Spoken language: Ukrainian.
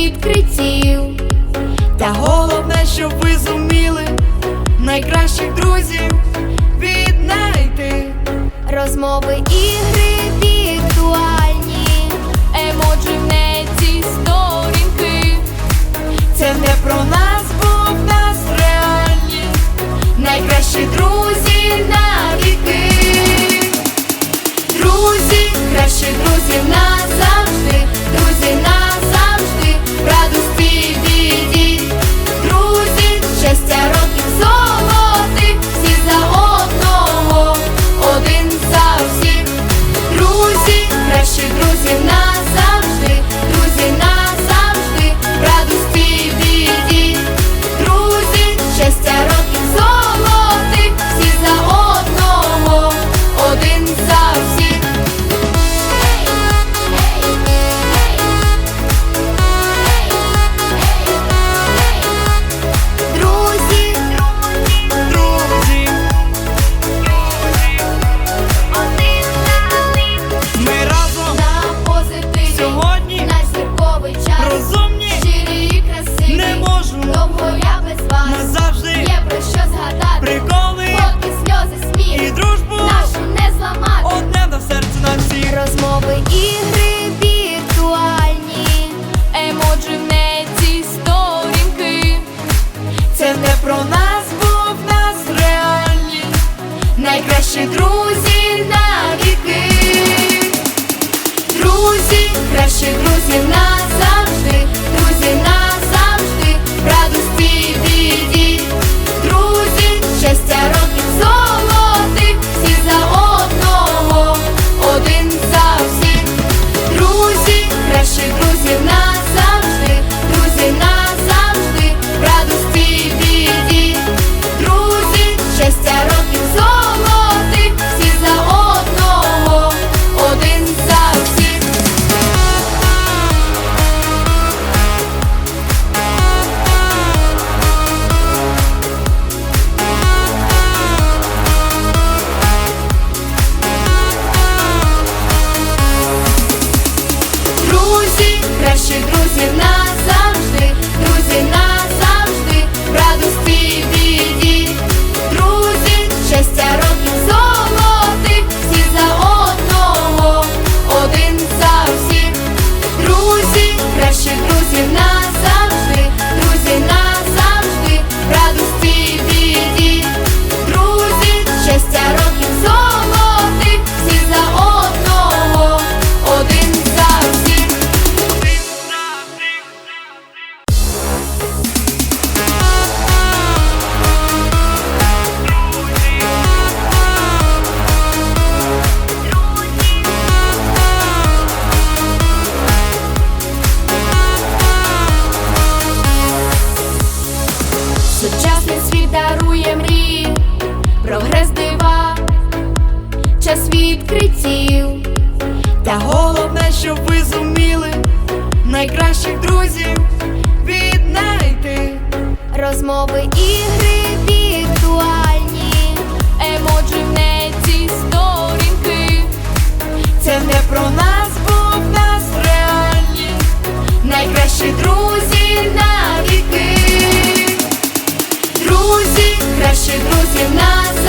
відкриттів. Та головне, щоб ви зуміли найкращих друзів віднайти розмови ігри віртуальні, емоджі в сторінки. Це не про нас, бо нас реальні, найкращі друзі навіки. Друзі, кращі друзі назавжди, друзі назавжди. наші друзі навіки, друзі, кращі друзі наші. час відкриттів. Та головне, щоб ви зуміли найкращих друзів віднайти розмови ігри віртуальні, емоджі в неці сторінки. Це не про нас, бо в нас реальні, найкращі друзі на навіки. Друзі, кращі друзі в нас.